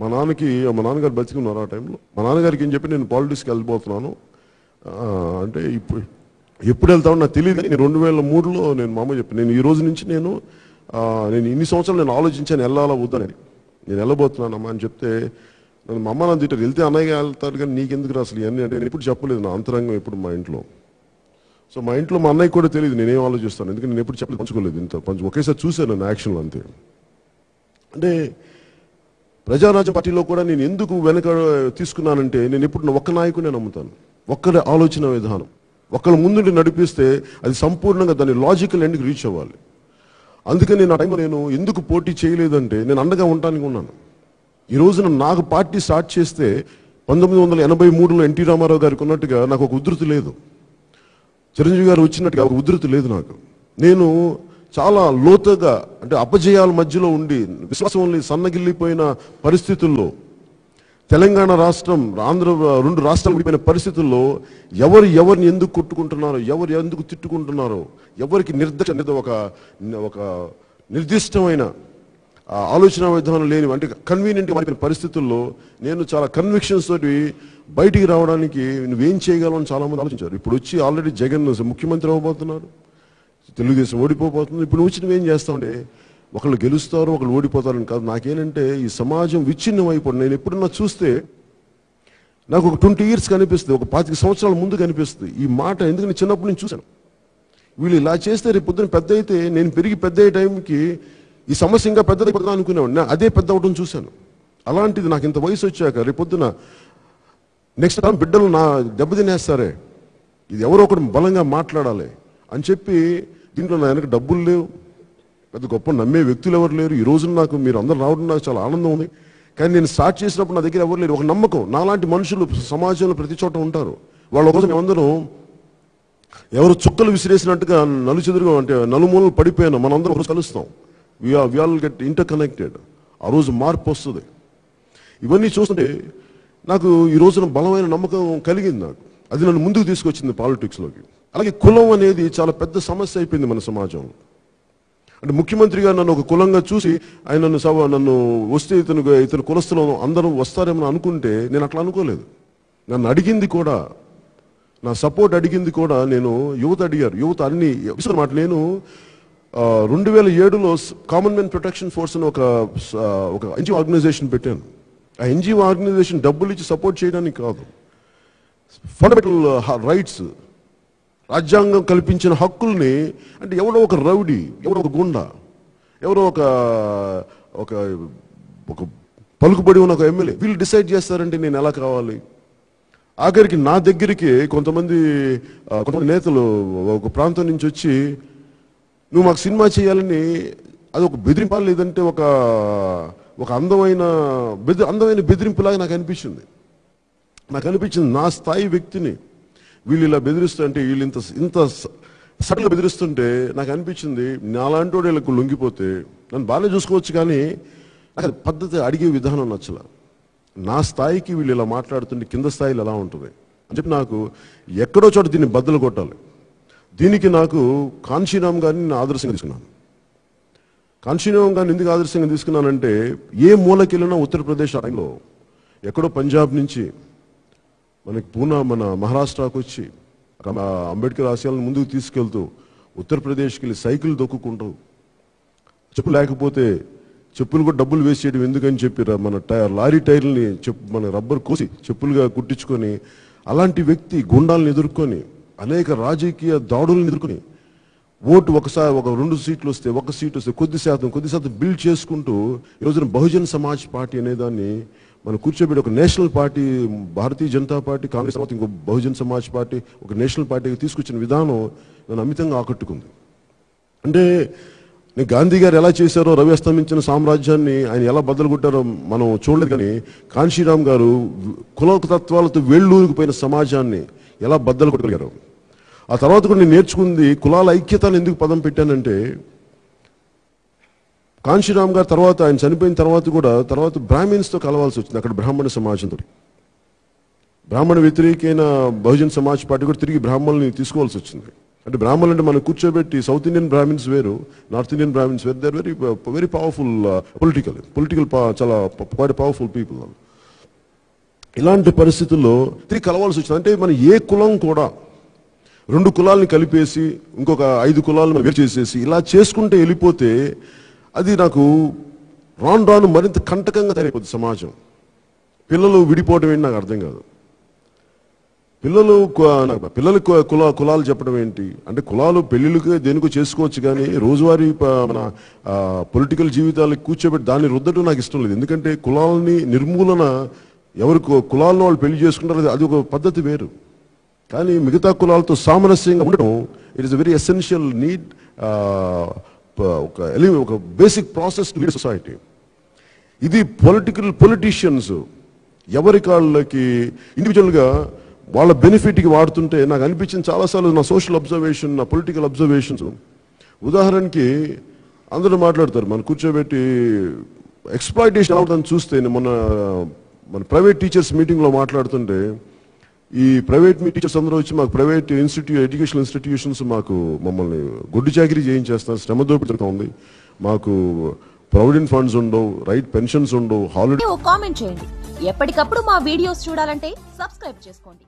మా నాన్నకి మా నాన్నగారు బతికి ఉన్నారు ఆ టైంలో. మా నాన్నగారికి ఏం చెప్పి నేను పాలిటిక్స్కి వెళ్ళిపోతున్నాను. అంటే ఇప్పుడు ఎప్పుడు వెళ్తామో నాకు తెలియదు నేను రెండు వేల మూడులో నేను మా అమ్మ చెప్పి నేను ఈ రోజు నుంచి నేను నేను ఇన్ని సంవత్సరాలు నేను ఆలోచించాను వెళ్ళాలా వద్దని నేను వెళ్ళబోతున్నాను అమ్మ అని చెప్తే నన్ను మా అమ్మ నన్ను తిట్టారు. వెళ్తే అన్నయ్య వెళ్తారు కానీ నీకెందుకు అసలు ఇవన్నీ అంటే నేను ఎప్పుడు చెప్పలేదు నా అంతరంగం ఇప్పుడు మా ఇంట్లో. సో మా ఇంట్లో మా అన్నయ్య కూడా తెలియదు నేనేం ఆలోచిస్తాను. ఎందుకంటే నేను ఎప్పుడు చెప్పలేదు పంచుకోలేదు ఇంత పంచు ఒకేసారి చూశాను నా యాక్షన్లో అంతే. అంటే ప్రజారాజ్య పార్టీలో కూడా నేను ఎందుకు వెనక తీసుకున్నానంటే నేను ఎప్పుడు ఒక్క నాయకునే నమ్ముతాను. ఒక్కరి ఆలోచన విధానం. ఒకళ్ళ ముందుండి నడిపిస్తే అది సంపూర్ణంగా దాని లాజికల్ ఎండ్కి రీచ్ అవ్వాలి. అందుకని నేను ఆ టైంలో నేను ఎందుకు పోటీ చేయలేదంటే నేను అండగా ఉండటానికి ఉన్నాను. ఈ రోజున నాకు పార్టీ స్టార్ట్ చేస్తే పంతొమ్మిది వందల ఎనభై మూడులో ఎన్టీ రామారావు గారికి ఉన్నట్టుగా నాకు ఒక ఉధృతి లేదు. చిరంజీవి గారు వచ్చినట్టుగా ఉధృతి లేదు నాకు. నేను చాలా లోతుగా అంటే అపజయాల మధ్యలో ఉండి విశ్వాసం సన్నగిల్లిపోయిన పరిస్థితుల్లో తెలంగాణ రాష్ట్రం ఆంధ్ర రెండు రాష్ట్రాలు విడిపోయిన పరిస్థితుల్లో ఎవరు ఎవరిని ఎందుకు కొట్టుకుంటున్నారో ఎవరు ఎందుకు తిట్టుకుంటున్నారో ఎవరికి నిర్దిష్ట ఒక ఒక నిర్దిష్టమైన ఆలోచన విధానం లేని అంటే కన్వీనియంట్ మారిన పరిస్థితుల్లో నేను చాలా కన్విక్షన్స్ తోటి బయటికి రావడానికి నువ్వేం చేయగలవని చాలా మంది ఆలోచించారు. ఇప్పుడు వచ్చి ఆల్రెడీ జగన్ ముఖ్యమంత్రి అవ్వబోతున్నారు తెలుగుదేశం ఓడిపోబోతుంది. ఇప్పుడు నువ్వు వచ్చి నువ్వేం చేస్తావంటే ఒకళ్ళు గెలుస్తారు ఒకళ్ళు ఓడిపోతారని కాదు. నాకేంటంటే ఈ సమాజం విచ్ఛిన్నం అయిపోయింది నేను ఎప్పుడన్నా చూస్తే నాకు ఒక ట్వంటీ ఇయర్స్ కనిపిస్తుంది ఒక పాతిక సంవత్సరాల ముందు కనిపిస్తుంది. ఈ మాట ఎందుకు నేను చిన్నప్పటి నుంచి చూశాను? వీళ్ళు ఇలా చేస్తే రేపు పొద్దున పెద్ద అయితే నేను పెరిగి పెద్ద అయ్యే టైంకి ఈ సమస్య ఇంకా పెద్దది పెద్ద అనుకునేవాడిని. అదే పెద్ద అవడం చూశాను. అలాంటిది నాకు ఇంత వయసు వచ్చాక రేపు పొద్దున నెక్స్ట్ టైం బిడ్డలు నా దెబ్బతినేస్తారే ఇది ఎవరో ఒకటి బలంగా మాట్లాడాలి అని చెప్పి దీంట్లో నా వెనక డబ్బులు లేవు. పెద్ద గొప్ప నమ్మే వ్యక్తులు ఎవరు లేరు. ఈ రోజున నాకు మీరు అందరు రావడం నాకు చాలా ఆనందం ఉంది. కానీ నేను స్టార్ట్ చేసినప్పుడు నా దగ్గర ఎవరు లేరు. ఒక నమ్మకం. నాలాంటి మనుషులు సమాజంలో ప్రతి చోట ఉంటారు. వాళ్ళ కోసం మేమందరం ఎవరు చుక్కలు విసిరేసినట్టుగా నలుచెదురుగా అంటే నలుమూలలు పడిపోయాను. మనందరం ఒకరు కలుస్తాం. We all get interconnected ఆ రోజు మార్పు వస్తుంది. ఇవన్నీ చూస్తుంటే నాకు ఈ రోజున బలమైన నమ్మకం కలిగింది నాకు. అది నన్ను ముందుకు తీసుకొచ్చింది పాలిటిక్స్లోకి అలాగే కులం అనేది చాలా పెద్ద సమస్య అయిపోయింది మన సమాజంలో. అంటే ముఖ్యమంత్రిగా నన్ను ఒక కులంగా చూసి ఆయన నన్ను సభ నన్ను వస్తే ఇతను ఇతను కులస్తులు అందరూ వస్తారేమో అనుకుంటే నేను అట్లా అనుకోలేదు. నన్ను అడిగింది కూడా నా సపోర్ట్ అడిగింది కూడా నేను యువత అడిగారు. యువత అన్ని మాట నేను రెండు వేల ఏడులో కామన్మెన్ ప్రొటెక్షన్ ఫోర్స్ అని ఒక ఒక ఎన్జిఓ ఆర్గనైజేషన్ పెట్టాను ఆ ఎన్జిఓ ఆర్గనైజేషన్ డబ్బులు ఇచ్చి సపోర్ట్ చేయడానికి కాదు. ఫండమెంటల్ రైట్స్ రాజ్యాంగం కల్పించిన హక్కుల్ని అంటే ఎవడో ఒక రౌడీ ఎవడో ఒక గుండా ఎవరో ఒక ఒక ఒక పలుకుబడి ఉన్న ఒక ఎమ్మెల్యే వీళ్ళు డిసైడ్ చేస్తారంటే నేను ఎలా కావాలి? ఆఖరికి నా దగ్గరికి కొంతమంది కొంతమంది నేతలు ఒక ప్రాంతం నుంచి వచ్చి నువ్వు మాకు సినిమా చేయాలని అది ఒక బెదిరింపా లేదంటే ఒక ఒక అందమైన బెదిరి అందమైన బెదిరింపులాగా నాకు అనిపించింది. నాకు అనిపించింది నా స్థాయి వ్యక్తిని వీళ్ళు ఇలా బెదిరిస్తుంటే వీళ్ళు ఇంత ఇంత సడన్గా బెదిరిస్తుంటే నాకు అనిపించింది నాలాంటి వాడు వీళ్ళకు లొంగిపోతే నన్ను బాగానే చూసుకోవచ్చు కానీ నాకు అది పద్ధతి అడిగే విధానం నచ్చల. నా స్థాయికి వీళ్ళు ఇలా మాట్లాడుతుంటే కింద స్థాయిలో ఎలా ఉంటుంది? అని చెప్పి నాకు ఎక్కడో చోట దీన్ని బద్దలు కొట్టాలి. దీనికి నాకు కాంశీరామ్ గారిని నేను ఆదర్శంగా తీసుకున్నాను. కాంశీరామ్ గారిని ఎందుకు ఆదర్శంగా తీసుకున్నానంటే ఏ మూలకెళ్ళినా ఉత్తరప్రదేశ్ ఆయనలో ఎక్కడో పంజాబ్ నుంచి మనకి పూనా మన మహారాష్ట్రకు వచ్చి అంబేద్కర్ ఆశయాలను ముందుకు తీసుకెళ్తూ ఉత్తరప్రదేశ్కి వెళ్ళి సైకిల్ దొక్కుకుంటూ చెప్పు లేకపోతే చెప్పులు కూడా డబ్బులు వేస్ట్ చేయడం ఎందుకని చెప్పి మన టైర్ లారీ టైర్లని చెప్పు మన రబ్బర్ కోసి చెప్పులుగా కుట్టించుకొని అలాంటి వ్యక్తి గుండాలను ఎదుర్కొని అనేక రాజకీయ దాడులను ఎదుర్కొని ఓటు ఒకసారి ఒక రెండు సీట్లు వస్తే ఒక సీట్ వస్తే కొద్ది శాతం కొద్ది శాతం బిల్డ్ చేసుకుంటూ ఈరోజున రోజున బహుజన్ సమాజ్ పార్టీ అనే దాన్ని మనం కూర్చోబెట్టి ఒక national party Bharatiya Janata party Congress తర్వాత ఇంకో బహుజన్ సమాజ్ పార్టీ ఒక నేషనల్ పార్టీకి తీసుకొచ్చిన విధానం నన్ను అమితంగా ఆకట్టుకుంది. అంటే నేను గాంధీ గారు ఎలా చేశారో రవి అస్తమించిన సామ్రాజ్యాన్ని ఆయన ఎలా బద్దలు కొట్టారో మనం చూడలేదు కానీ కాన్షీరామ్ గారు కుల తత్వాలతో వేళ్ళూరుకుపోయిన సమాజాన్ని ఎలా బద్దలు కొట్టగలిగారు ఆ తర్వాత కూడా నేను నేర్చుకుంది కులాల ఐక్యతను ఎందుకు పదం పెట్టానంటే కాంశీరామ్ గారు తర్వాత ఆయన చనిపోయిన తర్వాత కూడా తర్వాత బ్రాహ్మిన్స్తో కలవాల్సి వచ్చింది. అక్కడ బ్రాహ్మణ సమాజంతో బ్రాహ్మణ వ్యతిరేకైన బహుజన్ సమాజ్ పార్టీ కూడా తిరిగి బ్రాహ్మణుల్ని తీసుకోవాల్సి వచ్చింది. అంటే బ్రాహ్మణులు అంటే మనం కూర్చోబెట్టి సౌత్ ఇండియన్ బ్రాహ్మిన్స్ వేరు నార్త్ ఇండియన్ బ్రాహ్మిన్స్ వేరు. There very very powerful political political చాలా క్వైట్ పవర్ఫుల్ పీపుల్ ఇలాంటి పరిస్థితుల్లో తిరిగి కలవాల్సి వచ్చింది. అంటే మన ఏ కులం కూడా రెండు కులాలని కలిపేసి ఇంకొక ఐదు కులాలను వేరు చేసేసి ఇలా చేసుకుంటే వెళ్ళిపోతే అది నాకు రాను రాను మరింత కంటకంగా తయారైపోతుంది సమాజం. పిల్లలు విడిపోవడం ఏంటి నాకు అర్థం కాదు. పిల్లలు నాకు పిల్లలు కుల కులాలు చెప్పడం ఏంటి? అంటే కులాలు పెళ్ళిళ్ళకి దేనికో చేసుకోవచ్చు కానీ రోజువారీ మన పొలిటికల్ జీవితాలకు కూర్చోబెట్టి దాన్ని రుద్దటం నాకు ఇష్టం లేదు. ఎందుకంటే కులాలని నిర్మూలన ఎవరికో కులాలను వాళ్ళు పెళ్ళి చేసుకుంటారు అది ఒక పద్ధతి వేరు. కానీ మిగతా కులాలతో సామరస్యంగా ఉండడం it is very essential need ఒక ఎలి- ఒక బేసిక్ ప్రాసెస్ టు సొసైటీ ఇది పొలిటికల్ పొలిటీషియన్స్ ఎవరి కాళ్ళకి ఇండివిజువల్గా వాళ్ళ బెనిఫిట్కి వాడుతుంటే నాకు అనిపించింది చాలాసార్లు నా సోషల్ అబ్జర్వేషన్ నా పొలిటికల్ అబ్జర్వేషన్స్ ఉదాహరణకి అందరూ మాట్లాడతారు మనం కూర్చోబెట్టి ఎక్స్ప్లాయిటేషన్ అవుతుందని చూస్తే నేను మొన్న మన ప్రైవేట్ టీచర్స్ మీటింగ్లో మాట్లాడుతుంటే ఈ ప్రైవేట్ టీచర్స్ అందరూ వచ్చి మాకు ప్రైవేట్ ఇన్స్టిట్యూట్ ఎడ్యుకేషన్ ఇన్స్టిట్యూషన్స్ మాకు మమ్మల్ని గుడ్డు చాకరీ చేయించేస్తారు శ్రమ దోపిడుతూ ఉంది. మాకు ప్రొవిడెంట్ ఫండ్స్ ఉండవు రైట్ పెన్షన్స్ ఉండవు హాలిడే కామెంట్ చేయండి. ఎప్పటికప్పుడు మా వీడియోస్ చూడాలంటే సబ్స్క్రైబ్ చేసుకోండి.